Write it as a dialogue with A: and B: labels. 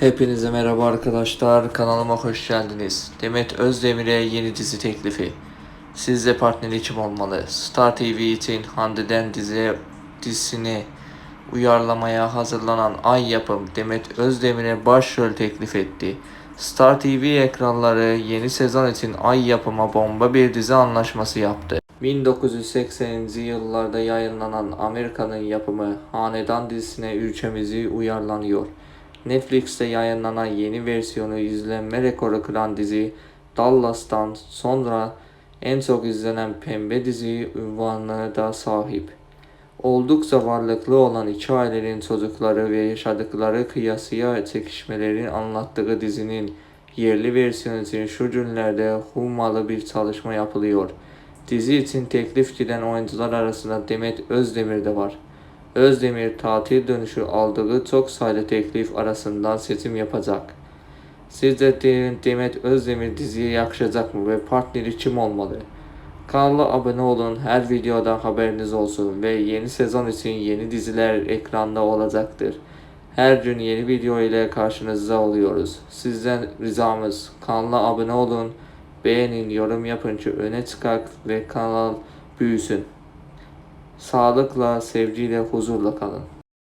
A: Hepinize merhaba arkadaşlar. Kanalıma hoş geldiniz. Demet Özdemir'e yeni dizi teklifi. Siz de partneri kim olmalı? Star TV için Hande'den dizi dizisini uyarlamaya hazırlanan Ay Yapım Demet Özdemir'e başrol teklif etti. Star TV ekranları yeni sezon için Ay Yapım'a bomba bir dizi anlaşması yaptı. 1980'li yıllarda yayınlanan Amerika'nın yapımı Hanedan dizisine ülkemizi uyarlanıyor. Netflix'te yayınlanan yeni versiyonu izlenme rekoru kıran dizi Dallas'tan sonra en çok izlenen pembe dizi ünvanına da sahip. Oldukça varlıklı olan iki ailenin çocukları ve yaşadıkları kıyasıya çekişmelerini anlattığı dizinin yerli versiyonu için şu günlerde hummalı bir çalışma yapılıyor. Dizi için teklif giden oyuncular arasında Demet Özdemir de var. Özdemir tatil dönüşü aldığı çok sayılı teklif arasından seçim yapacak. Sizce De- Demet Özdemir diziye yakışacak mı ve partneri kim olmalı? Kanala abone olun, her videoda haberiniz olsun ve yeni sezon için yeni diziler ekranda olacaktır. Her gün yeni video ile karşınızda oluyoruz. Sizden ricamız kanala abone olun, beğenin, yorum yapın ki öne çıkak ve kanal büyüsün. Sağlıkla, sevgiyle, huzurla kalın.